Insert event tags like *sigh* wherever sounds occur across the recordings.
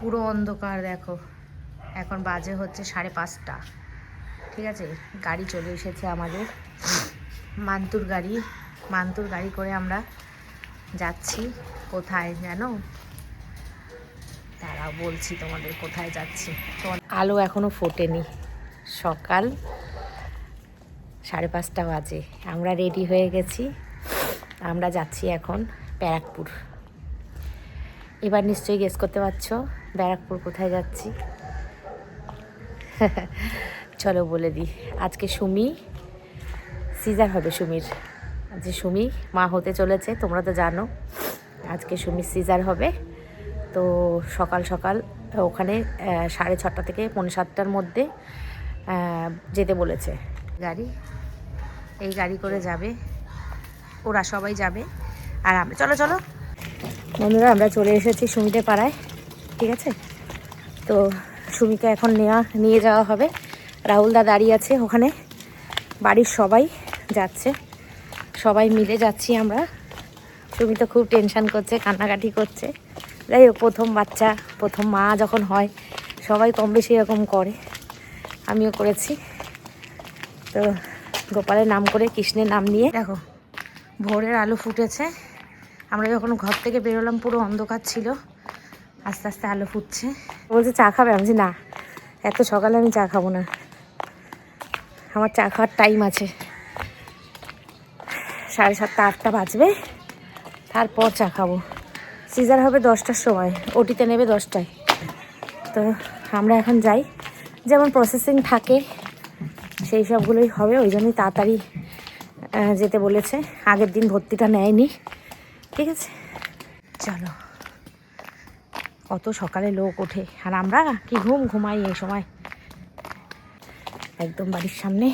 পুরো অন্ধকার দেখো। এখন বাজে হচ্ছে সাড়ে পাঁচটা। ঠিক আছে? গাড়ি চলে এসেছে আমাদের। মান্তুর গাড়ি। মান্তুর গাড়ি করে আমরা যাচ্ছি। কোথায় জানো? তারা বলছি তোমাদের কোথায় যাচ্ছি। তো আলো এখনও ফোটেনি। সকাল সাড়ে পাঁচটা বাজে। আমরা রেডি হয়ে গেছি। আমরা যাচ্ছি এখন ব্যারাকপুর। এবার নিশ্চয়ই গেস করতে পারছ ব্যারাকপুর কোথায় যাচ্ছি? *laughs* চলো বলে দিই। আজকে সুমি, সিজার হবে সুমির। যে সুমি মা হতে চলেছে, তোমরা তো জানো, আজকে সুমির সিজার হবে। তো সকাল সকাল ওখানে সাড়ে ছটা থেকে পৌনে সাতটার মধ্যে যেতে বলেছে। গাড়ি, এই গাড়ি করে যাবে। ওরা সবাই যাবে। আর আমরা, চলো চলো। বন্ধুরা, আমরা চলে এসেছি সুমিদের পাড়ায়। ঠিক আছে? তো সুমিকে এখন নেওয়া, নিয়ে যাওয়া হবে। রাহুল দা দাঁড়িয়ে আছে ওখানে। বাড়ির সবাই যাচ্ছে। সবাই মিলে যাচ্ছি আমরা। সুমি তো খুব টেনশান করছে, কান্নাকাটি করছে। যাই হোক, প্রথম বাচ্চা, প্রথম মা যখন হয়, সবাই কম বেশি এরকম করে। আমিও করেছি। তো গোপালের নাম করে, কৃষ্ণের নাম নিয়ে। দেখো, ভোরের আলো ফুটেছে। আমরা যখন ঘর থেকে বেরোলাম, পুরো অন্ধকার ছিল। আস্তে আস্তে আলো ফুটছে। বলছে, চা খাবে? আমি না, এত সকালে আমি চা খাব না। আমার চা খাওয়ার টাইম আছে। সাড়ে সাতটা, আটটা বাজবে। তারপর চা খাব। সিজার হবে দশটার সময় ওটিতে নেবে দশটায়। তো আমরা এখন যাই। যেমন প্রসেসিং থাকে, সেই সবগুলোই হবে। ওই জন্যই তাড়াতাড়ি যেতে বলেছে। আগের দিন ভর্তিটা নেয়নি। ঠিক আছে? চলো। কত সকালে লোক ওঠে। আর আমরা কি ঘুম ঘুমাই এই সময়? একদম বাড়ির সামনে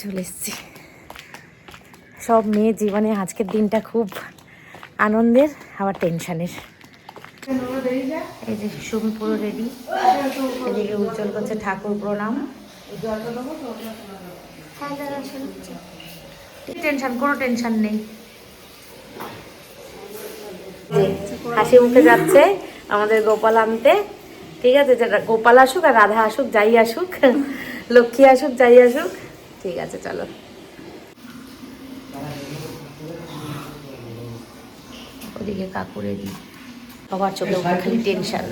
চলে এসেছি। সব মেয়ে জীবনে আজকের দিনটা খুব আনন্দের আবার টেনশনের এই যে সুমি পুরো রেডি এদিকে উজ্জ্বল করছে ঠাকুর প্রণাম। টেনশন কোনো টেনশন নেই যে হাসি মুখে যাচ্ছে, আমাদের গোপাল আনতে। ঠিক আছে, যেটা গোপাল আসুক আর রাধা আসুক, যাই আসুক, *laughs* লক্ষ্মী আসুক, যাই আসুক, ঠিক আছে, চলো। ওদিকে কাকুরে দিই সবার চোখে খালি টেনশন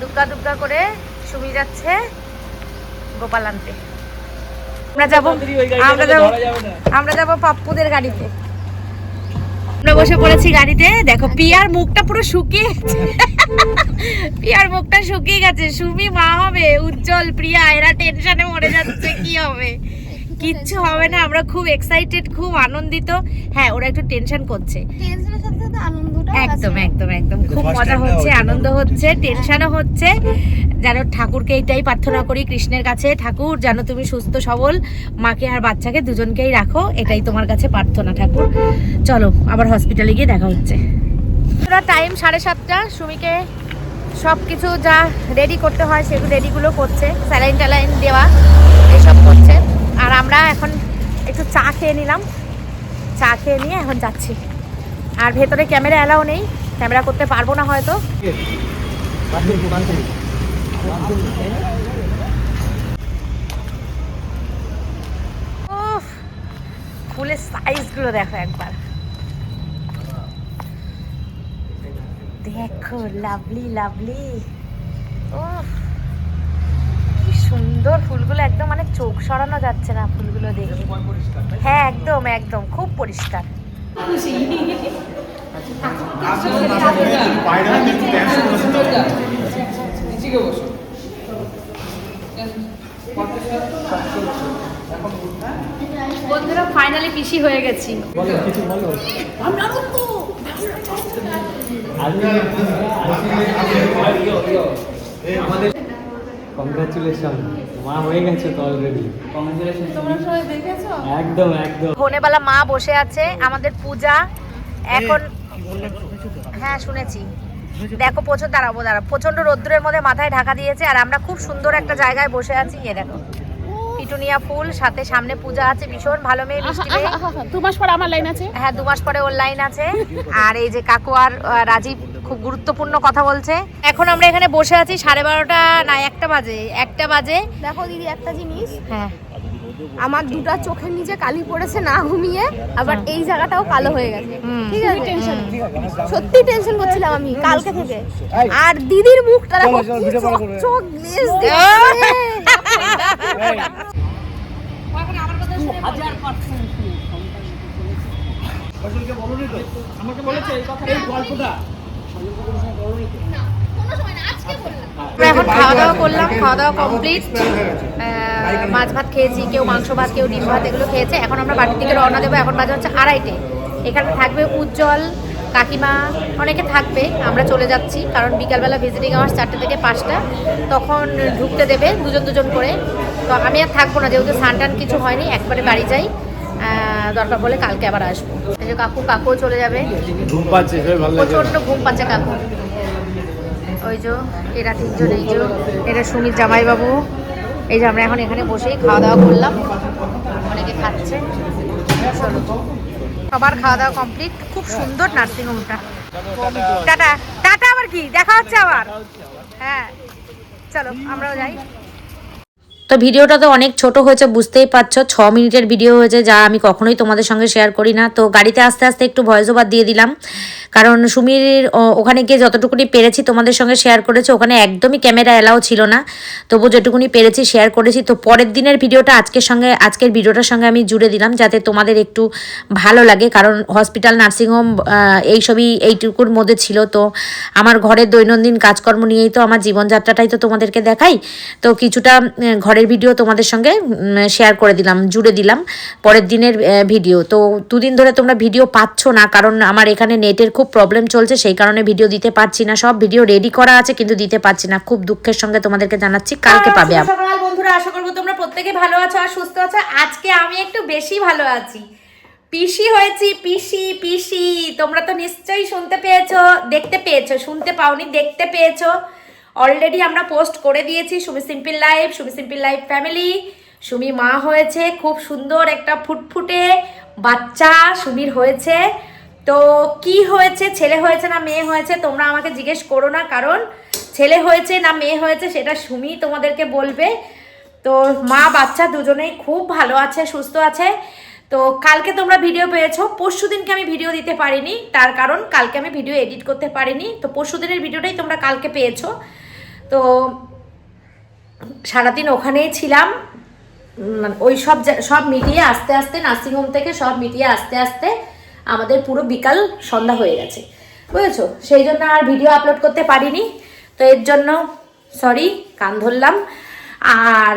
দুগ্গা দুগ্গা করে সুমি যাচ্ছে গোপাল আনতে আমরা যাব আমরা যাব আমরা যাব পাপ্পুদের গাড়িতে। আমরা বসে পড়েছি গাড়িতে, দেখো পিয়ার মুখটা পুরো শুকিয়ে। পিয়ার মুখটা শুকিয়ে গেছে, সুমি মা হবে, উজ্জ্বল প্রিয়া, এরা টেনশনে মরে যাচ্ছে, কি হবে? কিচ্ছু হবে না আমরা খুব এক্সাইটেড খুব আনন্দিত। হ্যাঁ ওরা একটু টেনশন করছে। টেনশনের সাথে সাথে আনন্দটাও একদম একদম একদম। খুব মজা হচ্ছে আনন্দ হচ্ছে টেনশনও হচ্ছে। যেন ঠাকুরকে এইটাই প্রার্থনা করি কৃষ্ণের কাছে ঠাকুর যেন তুমি সুস্থ সবল মাকে আর বাচ্চাকে দুজনকেই রাখো। এটাই তোমার কাছে প্রার্থনা ঠাকুর। চলো আবার হসপিটালে গিয়ে দেখা হচ্ছে। টাইম সাড়ে সাতটা সুমিকে সব কিছু যা রেডি করতে হয় সেগুলো রেডিগুলো করছে। স্যালাইন ট্যালাইন দেওয়া এসব করছে। আর আমরা এখন একটু চা খেয়ে নিলাম। চা খেয়ে নিয়ে এখন যাচ্ছি। আর ভেতরে ক্যামেরা অ্যালাও নেই, ক্যামেরা করতে পারব না হয়তো। ফুলের সাইজগুলো দেখো একবার। দেখো লাভলি লাভলি ও সুন্দর ফুলগুলো একদম মানে চোখ সরানো যাচ্ছে না ফুলগুলো দেখে হ্যাঁ একদম একদম খুব পরিষ্কার বন্ধুরা ফাইনালি পিসি হয়ে গেছি কংগ্রাচুলেশন মা হয়ে গেছে তো অলরেডি কংগ্রাচুলেশন তোমরা সবাই দেখেছ? একদম একদম। মা বসে আছে আমাদের পূজা। এখন হ্যাঁ শুনেছি। দেখো প্রচুর দাঁড়াবো দাঁড়াবো প্রচণ্ড রোদ্দুরের মধ্যে মাথায় ঢাকা দিয়েছে আর আমরা খুব সুন্দর একটা জায়গায় বসে আছি। এ দেখো পিটুনিয়া ফুল সাথে সামনে পূজা আছে ভীষণ ভালো মেয়ে মিষ্টি মেয়ে। দু মাস পর আমার লাইন আছে? হ্যাঁ দু মাস পরে ওর লাইন আছে। আর এই যে কাকু আর রাজীব খুব গুরুত্বপূর্ণ কথা বলছে। এখন আমরা এখানে বসে আছি সাড়ে বারোটা না একটা বাজে একটা বাজে। দেখো দিদি একটা জিনিস। হ্যাঁ। আমার দুটা চোখের নিচে কালি পড়েছে না ঘুমিয়ে আবার এই জায়গাটাও কালো হয়ে গেছে। ঠিক আছে? টেনশন সত্যি টেনশন করছিলাম আমি কালকে থেকে। আর দিদির মুখটা দেখো কি চকচক গ্লেজ আমরা এখন খাওয়া দাওয়া করলাম খাওয়া দাওয়া কমপ্লিট মাছ ভাত খেয়েছি, কেউ মাংস ভাত, কেউ ডিম ভাত, এগুলো খেয়েছে। এখন আমরা বাড়ির দিকে রওনা দেবো। এখন বাজে হচ্ছে আড়াইটে। এখানে থাকবে উজ্জ্বল, কাকিমা, অনেকে থাকবে। আমরা চলে যাচ্ছি, কারণ বিকালবেলা ভিজিটিং আওয়ার্স চারটে থেকে পাঁচটা। তখন ঢুকতে দেবে দুজন দুজন করে। তো আমি আর থাকব না, যেহেতু সানটান কিছু হয়নি, একবারে বাড়ি যাই। দরকার বলে কালকে আবার আসব। এই যে কাকু কাকুও চলে যাবে। ঘুম পাচ্ছে প্রচণ্ড ঘুম পাচ্ছে কাকু। ওই যে এরা তিনজন এই যে এটা সুমিত জামাইবাবু। এই যে আমরা এখন এখানে বসেই খাওয়া দাওয়া করলাম। অনেকে খাচ্ছে। সবার খাওয়া দাওয়া কমপ্লিট। খুব সুন্দর নার্সিং হোমটা। টাটা। টাটা আবার কি? দেখা হচ্ছে আবার। হ্যাঁ। চলো আমরাও যাই। তো ভিডিওটা তো অনেক ছোট হয়েছে বুঝতেই পারছ। ছ মিনিটের ভিডিও হয়েছে যা আমি কখনোই তোমাদের সঙ্গে শেয়ার করি না। তো গাড়িতে আস্তে আস্তে একটু ভয়েস ওভার দিয়ে দিলাম। কারণ সুমির ওখানে গিয়ে যতটুকুনি পেরেছি তোমাদের সঙ্গে শেয়ার করেছি ওখানে একদমই ক্যামেরা এলাও ছিল না। তবু যেটুকুনি পেরেছি শেয়ার করেছি। তো পরের দিনের ভিডিওটা আজকের সঙ্গে আজকের ভিডিওটার সঙ্গে আমি জুড়ে দিলাম যাতে তোমাদের একটু ভালো লাগে। কারণ হসপিটাল নার্সিংহোম এইসবই এইটুকুর মধ্যে ছিল। তো আমার ঘরের দৈনন্দিন কাজকর্ম নিয়েই তো আমার জীবনযাত্রাটাই তো তোমাদেরকে দেখাই। তো কিছুটা উম, ঘরের ভিডিও তোমাদের সঙ্গে শেয়ার করে দিলাম জুড়ে দিলাম পরের দিনের ভিডিও তো দুদিন ধরে তোমরা ভিডিও পাচ্ছ না কারণ আমার এখানে নেটের খুব প্রবলেম চলছে সেই কারণে ভিডিও দিতে পারছি না। সব ভিডিও রেডি করা আছে কিন্তু দিতে পারছি না। খুব দুঃখের সঙ্গে তোমাদেরকে জানাচ্ছি কালকে পাবে আবার। সকাল বন্ধুরা আশা করব তোমরা প্রত্যেকে ভালো আছো আর সুস্থ আছো। আজকে আমি একটু বেশি ভালো আছি। পিসি হয়েছি পিসি পিসি। তোমরা তো নিশ্চয়ই শুনতে পেয়েছ দেখতে পেয়েছ শুনতে পাওনি দেখতে পেয়েছ। অলরেডি আমরা পোস্ট করে দিয়েছি Sumi simple life, Sumi simple life family Sumi মা হয়েছে, খুব সুন্দর একটা ফুটফুটে বাচ্চা সুমির হয়েছে। তো কি হয়েছে, ছেলে হয়েছে না মেয়ে হয়েছে, তোমরা আমাকে জিজ্ঞেস করো না, কারণ ছেলে হয়েছে না মেয়ে হয়েছে সেটা সুমি তোমাদেরকে বলবে। তো মা, বাচ্চা দুজনেই খুব ভালো আছে, সুস্থ আছে। তো কালকে তোমরা ভিডিও পেয়েছ, পরশু দিনকে আমি ভিডিও দিতে পারিনি, তার কারণ কালকে আমি ভিডিও এডিট করতে পারিনি। তো পরশু দিনের ভিডিওটাই তোমরা কালকে পেয়েছ। তো সারাদিন ওখানেই ছিলাম। মানে ওই সব সব মিটিয়ে আস্তে আস্তে নার্সিংহোম থেকে সব মিটিয়ে আস্তে আস্তে আমাদের পুরো বিকাল সন্ধ্যা হয়ে গেছে। বুঝেছ? সেই জন্য আর ভিডিও আপলোড করতে পারিনি। তো এর জন্য সরি কান ধরলাম। আর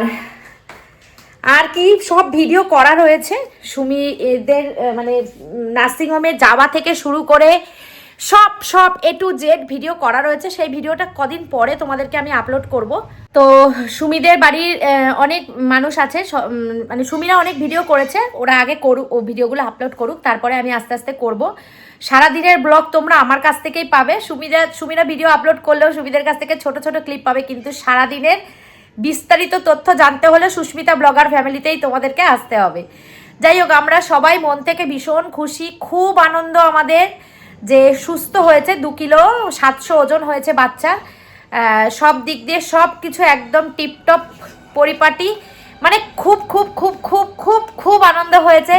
আর কি সব ভিডিও করা রয়েছে। সুমি এদের মানে নার্সিংহোমে যাওয়া থেকে শুরু করে সব সব এ টু জেড ভিডিও করা রয়েছে। সেই ভিডিওটা কদিন পরে তোমাদেরকে আমি আপলোড করব। তো সুমিদের বাড়ির অনেক মানুষ আছে মানে সুমিরা অনেক ভিডিও করেছে। ওরা আগে করুক, ও ভিডিওগুলো আপলোড করুক, তারপরে আমি আস্তে আস্তে করব। সারাদিনের ব্লগ তোমরা আমার কাছ থেকেই পাবে। সুমিরা সুমিরা ভিডিও আপলোড করলেও সুমিদের কাছ থেকে ছোট ছোট ক্লিপ পাবে, কিন্তু সারাদিনের বিস্তারিত তথ্য জানতে হলে সুস্মিতা ব্লগার ফ্যামিলিতেই তোমাদেরকে আসতে হবে। যাই হোক, আমরা সবাই মন থেকে ভীষণ খুশি, খুব আনন্দ আমাদের। যে সুস্থ হয়েছে দু কিলো সাতশো ওজন হয়েছে বাচ্চা। আহ, সব দিক দিয়ে সব কিছু একদম টিপটপ পরিপাটি। মানে খুব খুব খুব খুব খুব খুব আনন্দ হয়েছে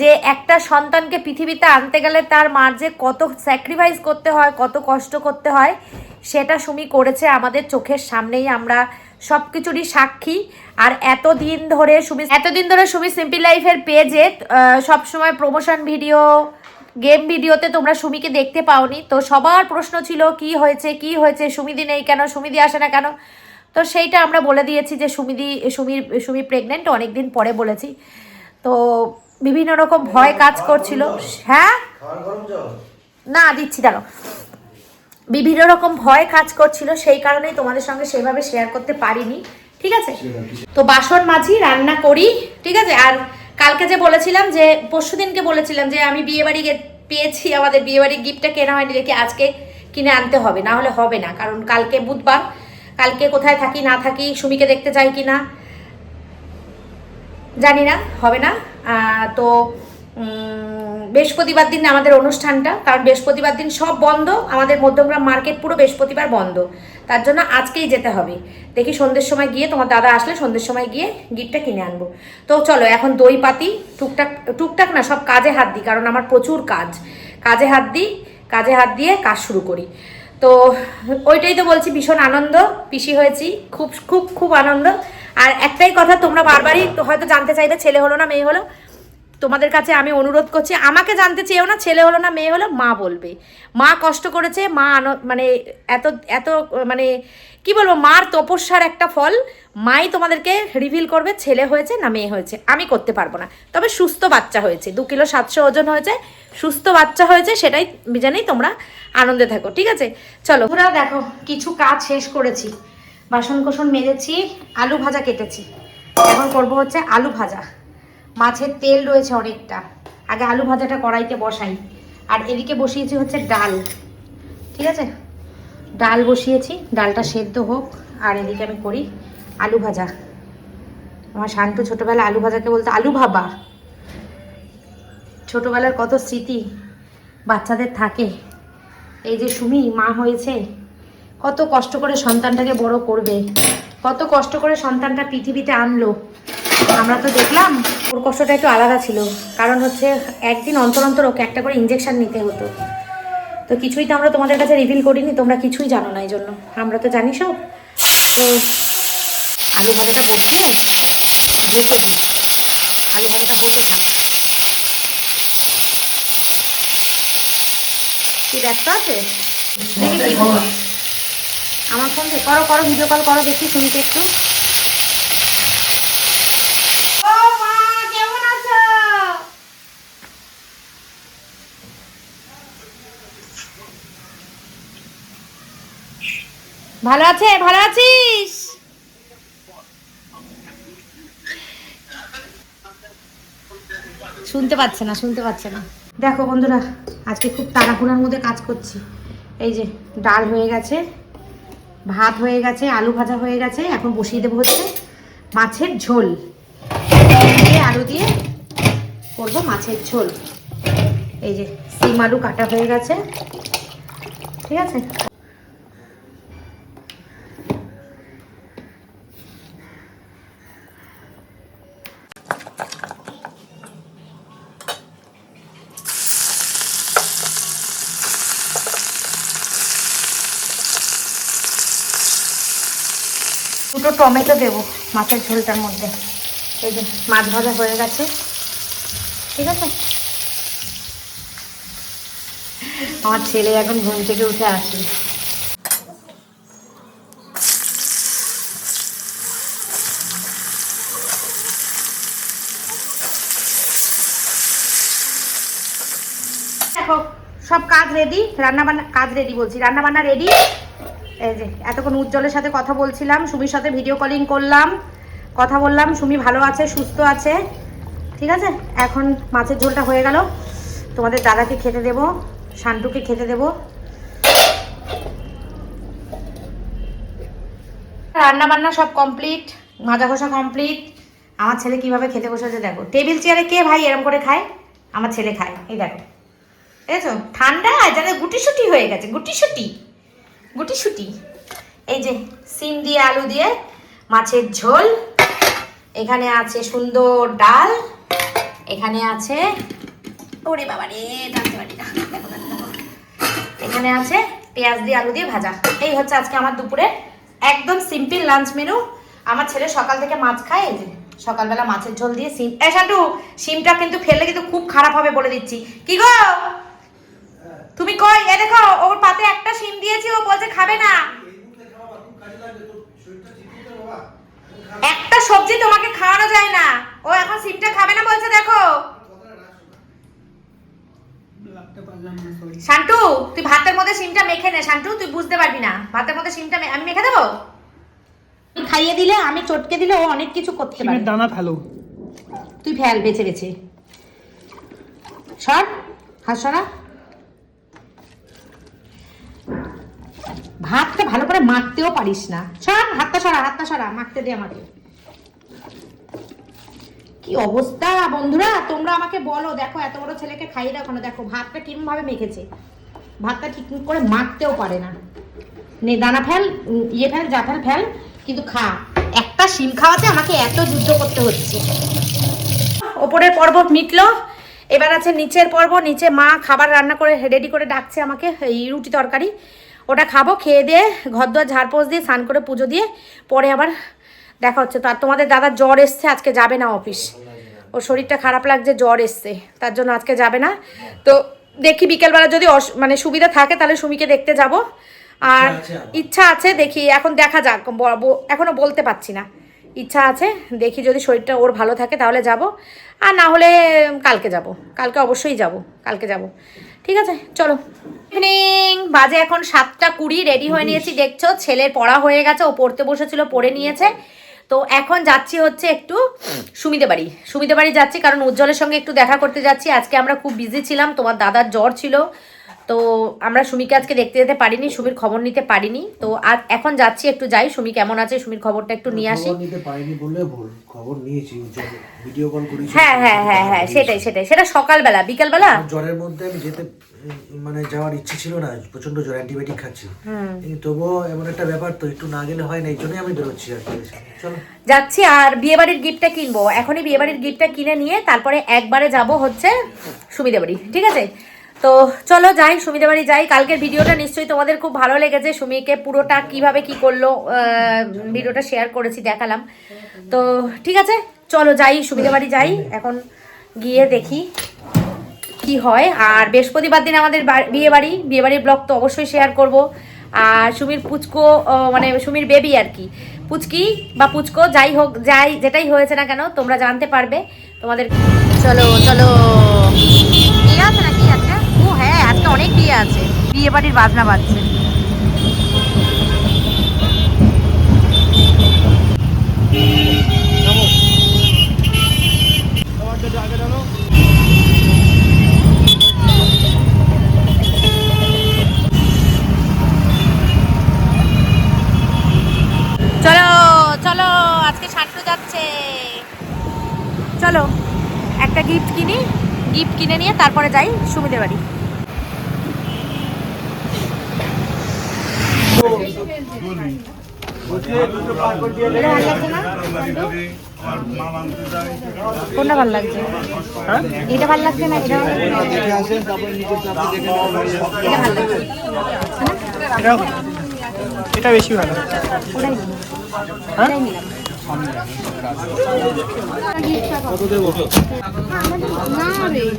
যে একটা সন্তানকে পৃথিবীতে আনতে গেলে তার মার যে কত স্যাক্রিফাইস করতে হয় কত কষ্ট করতে হয় সেটা সুমি করেছে আমাদের চোখের সামনেই। আমরা সব কিছুরই সাক্ষী। আর এতদিন ধরে সুমি এতদিন ধরে সুমি সিম্পল লাইফের পেজে সবসময় প্রমোশন ভিডিও গেম ভিডিওতে তোমরা সুমিকে দেখতে পাওনি। তো সবার প্রশ্ন ছিল কি হয়েছে কি হয়েছে সুমিদি নেই কেন সুমিদি আসে না কেন? তো সেইটা আমরা বলে দিয়েছি যে সুমিদি সুমির সুমি প্রেগনেন্ট অনেকদিন পরে বলেছি। তো বিভিন্ন রকম ভয় কাজ করছিল। হ্যাঁ? না দিচ্ছি দাঁড়ো বিভিন্ন রকম ভয় কাজ করছিল সেই কারণেই তোমাদের সঙ্গে সেভাবে শেয়ার করতে পারিনি। ঠিক আছে? তো বাসন মাঝি রান্না করি ঠিক আছে? আর কালকে যে বলেছিলাম যে, পরশু দিনকে বলেছিলাম যে, আমি বিয়ে বাড়ি পেয়েছি, আমাদের বিয়ে বাড়ির গিফটটা কেনা হয়নি দেখি আজকে কিনে আনতে হবে। না হলে হবে না, কারণ কালকে বুধবার, কালকে কোথায় থাকি, না থাকি, সুমিকে দেখতে যাই কি না জানি না, হবে না। তো বৃহস্পতিবার দিন আমাদের অনুষ্ঠানটা, কারণ বৃহস্পতিবার দিন সব বন্ধ, আমাদের মধ্যমগ্রাম মার্কেট পুরো বৃহস্পতিবার বন্ধ। তার জন্য আজকেই যেতে হবে। দেখি সন্ধ্যের সময় গিয়ে, তোমার দাদা আসলে সন্ধ্যের সময় গিয়ে গিফটটা কিনে আনব। তো চলো, এখন দই পাতি টুকটাক টুকটাক না, সব কাজে হাত দিই, কারণ আমার প্রচুর কাজ। কাজে হাত দিই, কাজে হাত দিয়ে কাজ শুরু করি। তো ওইটাই তো বলছি, ভীষণ আনন্দ, পিসি হয়েছি, খুব খুব খুব আনন্দ। আর একটাই কথা, তোমরা বারবারই হয়তো জানতে চাইবে, ছেলে হলো না, মেয়ে হলো তোমাদের কাছে আমি অনুরোধ করছি, আমাকে জানতে চেয়েও না, ছেলে হলো না, মেয়ে হলো, মা বলবে। মা কষ্ট করেছে, মা মানে এত এত মানে কি বলব, মার তপস্যার একটা ফল, মাই তোমাদেরকে রিভিল করবে, ছেলে হয়েছে না মেয়ে হয়েছে, আমি করতে পারব না। তবে সুস্থ বাচ্চা হয়েছে, দু কিলো সাতশো ওজন হয়েছে, সুস্থ বাচ্চা হয়েছে, সেটাই জানেই তোমরা আনন্দে থাকো, ঠিক আছে? চলো। পুরা দেখো, কিছু কাজ শেষ করেছি। বাসন কোসন মেজেছি, আলু ভাজা কেটেছি। এখন করব হচ্ছে আলু ভাজা। মাছের তেল রয়েছে অনেকটা। আগে আলু ভাজাটা কড়াইতে বসাই। আর এদিকে বসিয়েছি হচ্ছে ডাল। ঠিক আছে? ডাল বসিয়েছি, ডালটা সেদ্ধ হোক, আর এদিকে আমি করি আলু ভাজা। আমার শান্ত ছোটোবেলা আলু ভাজাকে বলতো আলু ভাবা। ছোটোবেলার কত স্মৃতি বাচ্চাদের থাকে। এই যে সুমি, মা হয়েছে, কত কষ্ট করে সন্তানটাকে বড় করবে, কত কষ্ট করে সন্তানটা পৃথিবীতে আনলো। আমরা তো দেখলাম ওর কষ্টটা একটু আলাদা ছিল। কারণ হচ্ছে একদিন অন্তর অন্তর ওকে একটা করে ইঞ্জেকশন নিতে হতো। তো কিছুই তো আমরা তোমাদের কাছে রিভিল করিনি, তোমরা কিছুই জানো না এই জন্য আমরা তো জানি সব। তো আলু ভাজাটা বসিয়ে ঢেকে দিই আলু ভাজাটা হতে থাক কি ব্যস্ত আছে? আমার ফোন করো করো ভিডিও কল করো, দেখি শুনতে একটু ও মা কেমন আছো ভালো আছে, ভালো আছিস? শুনতে পাচ্ছে না, শুনতে পাচ্ছে না। দেখো বন্ধুরা, আজকে খুব তাড়াহুড়ার মধ্যে কাজ করছি। এই যে ডাল হয়ে গেছে, ভাত হয়ে গেছে, আলু ভাজা হয়ে গেছে, এখন বসিয়ে দেবো হচ্ছে মাছের ঝোল। আলু দিয়ে করব মাছের ঝোল। এই যে, সিম আলু কাটা হয়ে গেছে। ঠিক আছে? দুটো টমেটো দেবো মাছের ঝোলটার মধ্যে। এই যে মাছ ভাজা হয়ে গেছে। ঠিক আছে? আমার ছেলে এখন ঘুম থেকে উঠে আসবে সব কাজ রেডি রান্না বান্না কাজ রেডি বলছি। রান্না বান্না রেডি এই যে, এতক্ষণ উজ্জ্বলের সাথে কথা বলছিলাম, সুমির সাথে ভিডিও কলিং করলাম, কথা বললাম, সুমি ভালো আছে, সুস্থ আছে, ঠিক আছে? এখন মাছের ঝোলটা হয়ে গেল। তোমাদের দাদাকে খেতে দেবো শান্টুকে খেতে দেবো। রান্না বান্না সব কমপ্লিট মাজা ঘষা কমপ্লিট আমার ছেলে কীভাবে খেতে বসেছে দেখো। টেবিল চেয়ারে কে ভাই এরম করে খায়? আমার ছেলে খায়। এই দেখো। দেখেছ ঠান্ডা যেন গুটিসুটি হয়ে গেছে, গুটিসুটি। গুটিসুটি এই যে সিম দিয়ে আলু দিয়ে মাছের ঝোল। এখানে আছে সুন্দর ডাল। এখানে আছে ওরে বাবা রে টানতে পারি না। এখানে আছে পেঁয়াজ দিয়ে আলু দিয়ে ভাজা। এই হচ্ছে আজকে আমার দুপুরে একদম সিম্পল লাঞ্চ মেনু আমার ছেলে সকাল থেকে মাছ খায়, এই সকালবেলা মাছের ঝোল দিয়ে সিম। এ সাটু সিমটা কিন্তু ফেললে কিন্তু খুব খারাপ হবে বলে দিচ্ছি। কি গো? তুমি কই? এ দেখো ওর পাতে একটা সিম দিয়েছি ও বলছে খাবে না। একটা সবজি তোমাকে খাওয়ানো যায় না। ও এখন সিমটা খাবে না বলছে দেখো। শান্টু তুই ভাতের মধ্যে সিমটা মেখে নে। শান্টু তুই বুঝতে পারবি না। ভাতের মধ্যে সিমটা আমি মেখে দেবো? তুই খাইয়ে দিলে আমি চটকে দিলে ও অনেক কিছু করতে পারে। দানা ফেলো। তুই ফেল বেছে বেছে সর হাত ভাতটা ভালো করে মাখতেও পারিস না। সর হাতটা সরা হাতটা সরা মাখতে দে আমাকে। কি অবস্থা বন্ধুরা? তোমরা আমাকে বলো। দেখো, এত বড় ছেলেকে খাইয়ে দেখো না। দেখো, ভাতটা কিরম ভাবে মেখেছে। ভাতটা ঠিক করে মাখতেও পারে না। নে, দানা ফেল ইয়ে ফেল, যা ফেল ফেল, কিন্তু খা। একটা শিম খাওয়াতে আমাকে এত যুদ্ধ করতে হচ্ছে। ওপরের পর্ব মিটলো। এবার আছে নিচের পর্ব। নিচে মা খাবার রান্না করে, রেডি করে ডাকছে আমাকে, এই রুটি তরকারি। ওটা খাব খেয়ে দিয়ে ঘর দোয়ার ঝাড়পোছ দিয়ে স্নান করে পুজো দিয়ে পরে আবার দেখা হচ্ছে। তো আর তোমাদের দাদার জ্বর এসছে আজকে যাবে না অফিস। ওর শরীরটা খারাপ লাগছে জ্বর এসছে তার জন্য আজকে যাবে না। তো দেখি বিকেলবেলা যদি মানে সুবিধা থাকে তাহলে সুমিকে দেখতে যাব। আর ইচ্ছা আছে দেখি এখন দেখা যাক ব- বলতে পারছি না। ইচ্ছা আছে দেখি যদি শরীরটা ওর ভালো থাকে তাহলে যাব। আর না হলে কালকে যাব কালকে অবশ্যই যাব কালকে যাব। ঠিক আছে চলো। ইভিনিং বাজে এখন সাতটা কুড়ি রেডি হয়ে নিয়েছি দেখছ? ছেলের পড়া হয়ে গেছে ও পড়তে বসেছিল পড়ে নিয়েছে। তো এখন যাচ্ছি হচ্ছে একটু সুমিতে বাড়ি। সুমিতে বাড়ি যাচ্ছি কারণ উজ্জ্বলের সঙ্গে একটু দেখা করতে যাচ্ছি। আজকে আমরা খুব বিজি ছিলাম তোমার দাদার জ্বর ছিল। তো আমরা সুমিকে আজকে দেখতে যেতে পারিনি সুমির খবর নিতে পারিনি। তো আর এখন যাচ্ছি একটু যাই। সুমি কেমন আছে? সুমির খবরটা একটু নিয়ে আসি। খবর নিয়েছি ভিডিও কল করেছি। হ্যাঁ হ্যাঁ হ্যাঁ হ্যাঁ সেটাই সেটাই। সেটা সকালবেলা বিকালবেলা? আমার জ্বরের মধ্যে আমি যেতে মানে যাওয়ার ইচ্ছে ছিল না প্রচণ্ড জ্বর অ্যান্টিবায়োটিক খাচ্ছি। তবুও এমন একটা ব্যাপার তো একটু না গেলে হয় না এই জন্যই আমি বেরোচ্ছি আর চলো। যাচ্ছি আর বিয়েবাড়ির গিফটটা কিনবো। এখনই বিয়েবাড়ির গিফটটা কিনে নিয়ে তারপরে একবারে যাব হচ্ছে সুমিদা বাড়ি ঠিক আছে? তো চলো যাই সুমিদা বাড়ি যাই। কালকের ভিডিওটা নিশ্চয়ই তোমাদের খুব ভালো লেগেছে। সুমিকে পুরোটা কীভাবে কি করল ভিডিওটা শেয়ার করেছি, দেখালাম। তো ঠিক আছে, চলো যাই সুমিদা বাড়ি যাই। এখন গিয়ে দেখি কি হয়। আর বৃহস্পতিবার দিন আমাদের বিয়ে বাড়ি। বিয়ে বাড়ির ব্লগ তো অবশ্যই শেয়ার করব। আর সুমির পুচকো মানে সুমির বেবি আর কি। পুচকি বা পুচকো, যাই হোক, যাই, যেটাই হয়েছে না কেন, তোমরা জানতে পারবে। তোমাদের চলো চলো। আছে অনেক বিয়ে আছে। বিয়ে বাড়ির বাজনা বাজছে। চলো চলো, আজকে যাচ্ছে। চলো, একটা গিফট কিনি। গিফট কিনে নিয়ে তারপরে যাই সুমিদের বাড়ি। কোনটা ভালো লাগছে? এটা ভালো লাগছে না এটা? এটা বেশি ভালো। ওটাই নিই।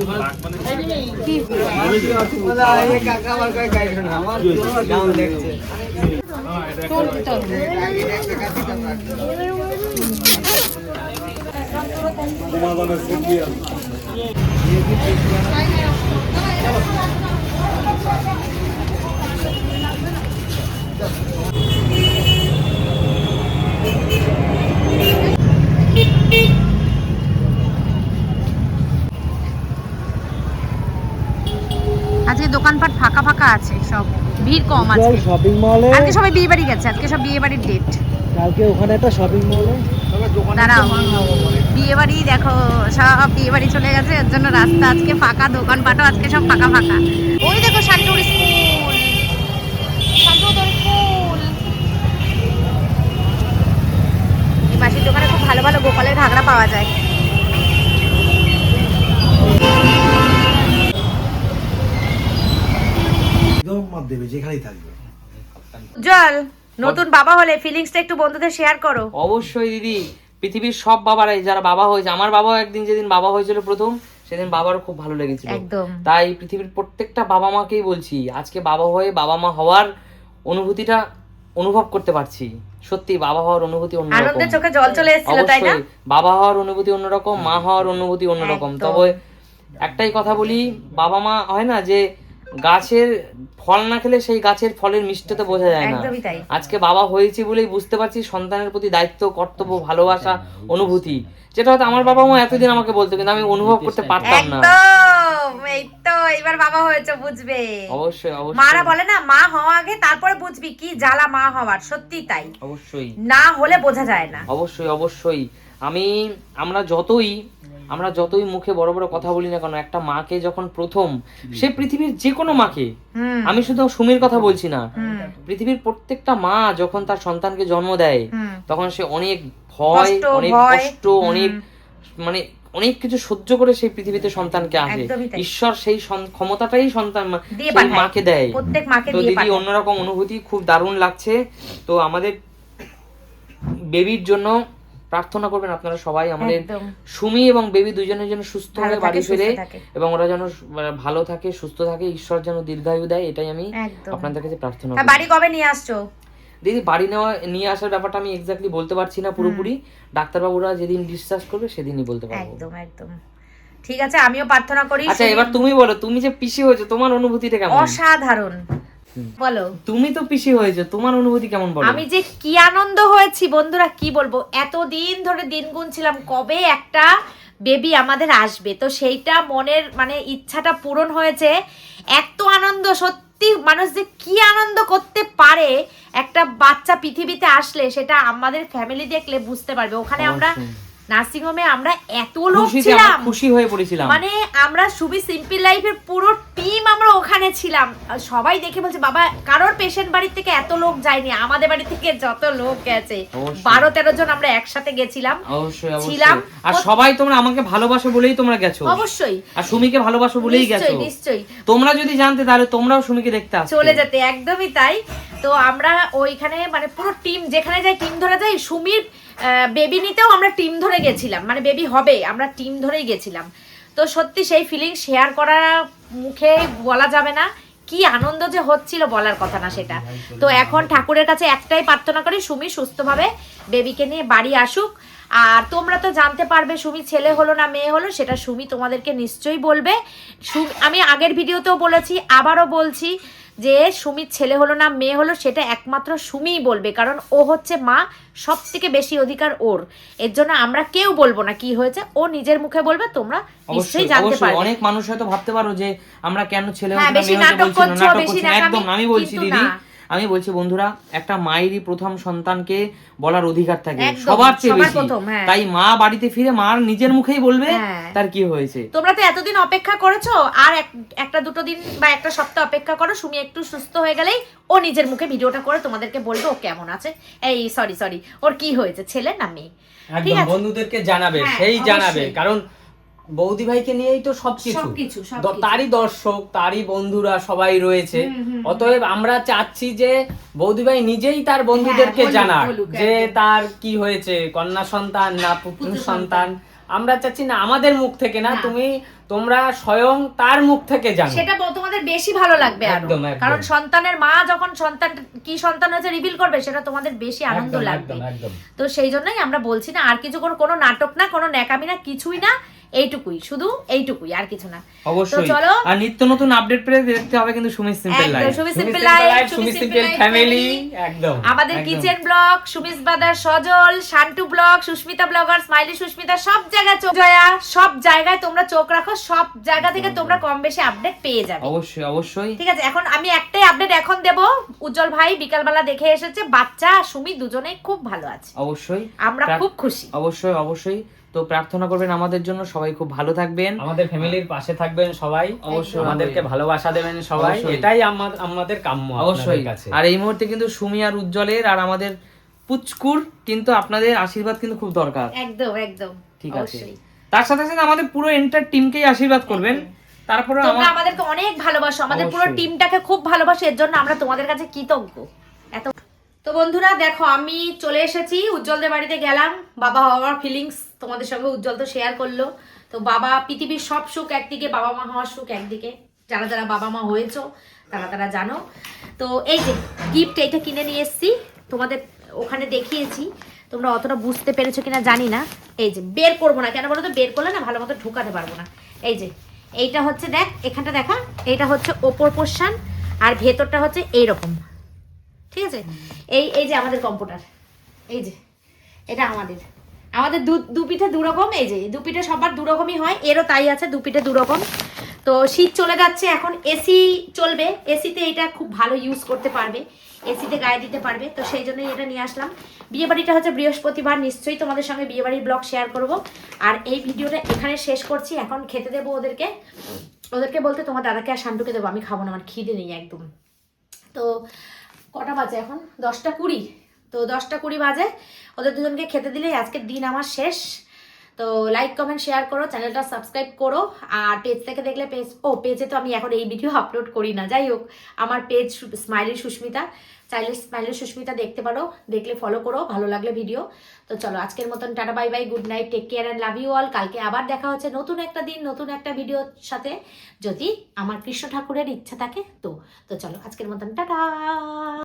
ফাঁকা আছে সব ভিড় কম আছে শপিং মলে আজকে সবাই বিয়ে বাড়ি গেছে আজকে সব বিয়ে বাড়ির ডেট কালকে ওখানে একটা শপিং মলে দাঁড়াও বিয়ে বাড়ি দেখো সব বিয়ে বাড়ি চলে গেছে এর জন্য রাস্তা আজকে ফাঁকা দোকানপাটও আজকে সব ফাঁকা ফাঁকা। ওই দেখো শান্তুর স্কুল শান্তুর দোকানে খুব ভালো ভালো গোপালের ঘাগরা পাওয়া যায়। একদম মত দেবে যেখানেই থাকবে। জল নতুন বাবা হলে ফিলিংসটা একটু বন্ধুদের শেয়ার করো। অবশ্যই দিদি পৃথিবীর সব বাবারাই যারা বাবা হয়েছে আমার বাবাও একদিন যেদিন বাবা হয়েছিল প্রথম সেদিন বাবারও খুব ভালো লেগেছিল। একদম। তাই পৃথিবীর প্রত্যেকটা বাবা মাকেই বলছি আজকে বাবা হয়ে বাবা মা হওয়ার অনুভূতিটা অনুভব করতে পারছি। সত্যি বাবা হওয়ার অনুভূতি অন্যরকম। আনন্দের চোখে জল চলে এসেছিল তাই না? বাবা হওয়ার অনুভূতি অন্যরকম মা হওয়ার অনুভূতি অন্যরকম। তবে একটাই কথা বলি বাবা মা হয় না যে গাছের ফল না খেলে সেই গাছের ফলের মিষ্টতা বোঝা যায় না। আজকে বাবা হয়েছি বলেই বুঝতে পারছি সন্তানের প্রতি দায়িত্ব কর্তব্য ভালোবাসা অনুভূতি। যেটা হয়তো আমার বাবা মা এতদিন আমাকে বলতো কিন্তু আমি অনুভব করতে পারতাম না। এই তো এবার বাবা হয়েছে বুঝবে। অবশ্যই মারা অবশ্যই বলে না মা হওয়া আগে তারপরে বুঝবি কি জ্বালা মা হওয়ার সত্যি তাই। অবশ্যই। না হলে বোঝা যায় না। অবশ্যই অবশ্যই। আমি আমরা যতই আমরা যতই মুখে বড় বড় কথা বলি না কেন একটা মাকে যখন প্রথম সে পৃথিবীর যে কোনো মাকে আমি শুধু সুমির কথা বলছি না। পৃথিবীর প্রত্যেকটা মা যখন তার সন্তানকে জন্ম দেয় তখন সে অনেক ভয় অনেক কষ্ট অনেক মানে অনেক কিছু সহ্য করে সেই পৃথিবীতে সন্তানকে আসে ঈশ্বর সেই ক্ষমতাটাই সন্তান। মাকে দেয়। তো দিদি অন্যরকম অনুভূতি খুব দারুণ লাগছে। তো আমাদের বেবির জন্য প্রার্থনা করবেন আপনারা সবাই। আমাদের সুমি এবং বেবি দুজনের জন্য সুস্থ হয়ে বাড়ি ফিরে এবং ওরা যেন মানে ভালো থাকে সুস্থ থাকে ঈশ্বর যেন দীর্ঘায়ু দেয় এটাই আমি আপনাদের কাছে প্রার্থনা করি। বাড়ি কবে নিয়ে আসছো? দিদি বাড়ি নেওয়া নিয়ে আসার ব্যাপারটা আমি এক্স্যাক্টলি বলতে পারছি না পুরোপুরি। ডাক্তারবাবুরা যেদিন ডিসচার্জ করবে সেদিনই বলতে পারব। একদম একদম। ঠিক আছে আমিও প্রার্থনা করি আচ্ছা এবার তুমি বলো তুমি যে পিসি হয়েছো তোমার অনুভূতিটা কেমন? অসাধারণ। বলো। তুমি তো পিসি হয়েছো তোমার অনুভূতি কেমন বলো? আমি যে কি আনন্দ হয়েছি বন্ধুরা কি বলব? এত দিন ধরে দিন গুনছিলাম কবে একটা বেবি আমাদের আসবে? তো সেইটা মনের মানে ইচ্ছাটা পূরণ হয়েছে। এত আনন্দ সত্যি মানুষ যে কি আনন্দ করতে পারে একটা বাচ্চা পৃথিবীতে আসলে সেটা আমাদের ফ্যামিলি দেখলে বুঝতে পারবে। ওখানে আমরা নার্সিং হোমে আমরা এত লোক ছিলাম। খুশি হয়ে পড়েছিলাম। মানে আমরা সুবি সিম্পল লাইফের পুরো টিম আমরা ওখানে ছিলাম। সবাই দেখে বলছে বাবা কারোর পেশেন্ট বাড়ি থেকে এত লোক যায়নি আমাদের বাড়ি থেকে যত লোক গেছে। বারো তেরো জন আমরা একসাথে গেছিলাম। ছিলাম। আর সবাই তোমরা আমাকে ভালোবাসো বলেই তোমরা গেছো। অবশ্যই। আর সুমিকে ভালোবাসো বলেই গেছো। নিশ্চয়ই। তোমরা যদি জানতে তাহলে তোমরাও সুমিকে দেখতে চলে যেতে একদমই তাই। তো আমরা ওইখানে মানে পুরো টিম যেখানে যাই টিম ধরে যাই, সুমির বেবি নিতেও আমরা টিম ধরে গেছিলাম। মানে বেবি হবে, আমরা টিম ধরেই গেছিলাম। তো সত্যি সেই ফিলিং শেয়ার করা মুখে বলা যাবে না। কি আনন্দ যে হচ্ছিল বলার কথা না সেটা। তো এখন ঠাকুরের কাছে একটাই প্রার্থনা করি, সুমি সুস্থভাবে বেবিকে নিয়ে বাড়ি আসুক। আর তোমরা তো জানতে পারবে, সুমি ছেলে হলো না মেয়ে হলো, সেটা সুমি তোমাদেরকে নিশ্চয়ই বলবে। আমি আগের ভিডিওতেও বলেছি, আবারও বলছি যে সুমির ছেলে হলো না মেয়ে হলো সেটা একমাত্র সুমিই বলবে। কারণ ও হচ্ছে মা সব থেকে বেশি অধিকার ওর। এর জন্য আমরা কেউ বলব না কি হয়েছে ও নিজের মুখে বলবে তোমরা নিশ্চয়ই জানতে পারবে। অনেক মানুষ হয়তো ভাবতে পারো যে আমরা কেন ছেলে হ্যাঁ, না বেশি নাটক করছ, বেশি। একদম আমি বলছি দিদি। আমি বলছি বন্ধুরা একটা মায়েরই প্রথম সন্তানকে বলার অধিকার থাকে। সবার চেয়ে বেশি। হ্যাঁ। তাই মা বাড়িতে ফিরে মার নিজের মুখেই বলবে হ্যাঁ। তার কি হয়েছে। তোমরা তো এতদিন অপেক্ষা করেছ আর একটা দুটো দিন বা একটা সপ্তাহ অপেক্ষা করো সুমি একটু সুস্থ হয়ে গেলেই ও নিজের মুখে ভিডিওটা করে তোমাদেরকে বলবে ও কেমন আছে। এই সরি সরি ওর কি হয়েছে ছেলে না মেয়ে? ঠিক একদম আছে? বন্ধুদেরকে জানাবে হ্যাঁ, সেই জানাবে কারণ বৌদি ভাইকে নিয়েই তো সবকিছু। তারই দর্শক তারই বন্ধুরা সবাই রয়েছে। অতএব আমরা চাচ্ছি যে বৌদি ভাই নিজেই তার বন্ধুদেরকে বলুক, জানাক বলুক, যে তার কি হয়েছে কন্যা সন্তান না পুত্র সন্তান। আমরা চাচ্ছি না আমাদের মুখ থেকে না। তুমি তোমরা স্বয়ং তার মুখ থেকে জানো। সেটা তোমাদের বেশি ভালো লাগবে একদম। কারণ সন্তানের মা যখন সন্তান কি সন্তান হয়েছে রিভিল করবে সেটা তোমাদের বেশি আনন্দ লাগবে। তো সেই জন্যই আমরা বলছি না আর কিছু কোনো কোনো নাটক না কোনো ন্যাকামি না কিছুই না। এইটুকুই শুধু এইটুকুই আর কিছু না। অবশ্যই। চলো। আর নিত্য নতুন আপডেট পেলে দেখতে হবে কিন্তু Sumit simple life Sumi Sumi simple life Sumi simple family একদম আমাদের kitchen blog Sumi's brother Sajal Shantu blog Susmita blogger smiley Susmita সব জায়গায় চোখ জয়া সব জায়গায় তোমরা চোখ রাখো সব জায়গা থেকে তোমরা কম বেশি আপডেট পেয়ে যাবে। অবশ্যই অবশ্যই। ঠিক আছে এখন আমি একটাই আপডেট এখন দেব। উজ্জ্বল ভাই বিকালবেলা দেখে এসেছে বাচ্চা সুমি দুজনেই খুব ভালো আছে। অবশ্যই। আমরা খুব খুশি। অবশ্যই অবশ্যই। তো প্রার্থনা করবেন আমাদের জন্য। সবাই খুব ভালো থাকবেন। আমাদের ফ্যামিলির পাশে থাকবেন সবাই। অবশ্যই। আমাদেরকে ভালোবাসা দেবেন সবাই। এটাই আমাদের কাম্য অবশ্যই। আর এই মুহূর্তে কিন্তু সুমি আর উজ্জ্বলের আর আমাদের পুচকুর কিন্তু আপনাদের আশীর্বাদ কিন্তু খুব দরকার। একদম একদম। ঠিক আছে। তার সাথে সাথে আমাদের পুরো এন্টার টিমকেই আশীর্বাদ করবেন। তারপরে আমাদেরকে অনেক ভালোবাসো। আমাদের পুরো টিমটাকে খুব ভালোবাসো। এর জন্য আমরা তোমাদের কাছে কৃতজ্ঞ। তো বন্ধুরা, দেখো, আমি চলে এসেছি, উজ্জ্বলদের বাড়িতে গেলাম। বাবা হওয়ার ফিলিংস তোমাদের সঙ্গে উজ্জ্বল তো শেয়ার করল। তো বাবা, পৃথিবীর সব সুখ একদিকে, বাবা মা হওয়ার সুখ একদিকে। যারা যারা বাবা মা হয়েছো, তারা তারা জানো। তো এই যে গিফট এইটা কিনে নিয়ে এসেছি, তোমাদের ওখানে দেখিয়েছি। তোমরা অতটা বুঝতে পেরেছ কিনা জানি না। এই যে, বের করব না। কেন বলো তো? বের করলে না ভালো মতো ঢুকাতে পারব না। এই যে, এইটা হচ্ছে দেখ, এখানটা দেখা, এইটা হচ্ছে ওপর পোর্শন আর ভেতরটা হচ্ছে এইরকম। ঠিক আছে? এই এই যে আমাদের কম্পিউটার এই যে, এটা আমাদের। আমাদের দু দু পিঠে দু রকম, এই যে, দু পিঠে সবার দু রকমই হয়, এরও তাই আছে, দু পিঠে দু রকম। তো শীত চলে যাচ্ছে, এখন এসি চলবে এসিতে এটা খুব ভালো ইউজ করতে পারবে এসিতে গায়ে দিতে পারবে, তো সেই জন্যই এটা নিয়ে আসলাম। বিয়েবাড়িটা হচ্ছে বৃহস্পতিবার, নিশ্চয়ই তোমাদের সঙ্গে বিয়েবাড়ির ব্লগ শেয়ার করব। আর এই ভিডিওটা এখানে শেষ করছি, এখন খেতে দেবো ওদেরকে। ওদেরকে বলতে তোমার দাদাকে আর শান্টুকে দেবো, আমি খাব না, আমার খিদে নেই একদম। তো কটা বাজে এখন? দশটা কুড়ি। তো দশটা কুড়ি বাজে। ওদের দুজনকে খেতে দিলেই আজকের দিন আমার শেষ। তো লাইক কমেন্ট শেয়ার করো চ্যানেলটা সাবস্ক্রাইব করো। আর পেজ থেকে দেখলে পেজ ও পেজে তো আমি এখন এই ভিডিও আপলোড করি না। যাই হোক, আমার পেজ স্মাইলি সুস্মিতা। চাইলে স্মাইলি সুস্মিতা দেখতে পারো। দেখলে ফলো করো, ভালো লাগলে ভিডিও তো চলো, আজকের মতন tata bye bye good night take care and love you all কালকে আবার দেখা হচ্ছে নতুন একটা দিন, নতুন একটা ভিডিওর সাথে। যদি আমার কৃষ্ণ ঠাকুরের ইচ্ছা থাকে, তো তো চলো, আজকের মতন টাটা।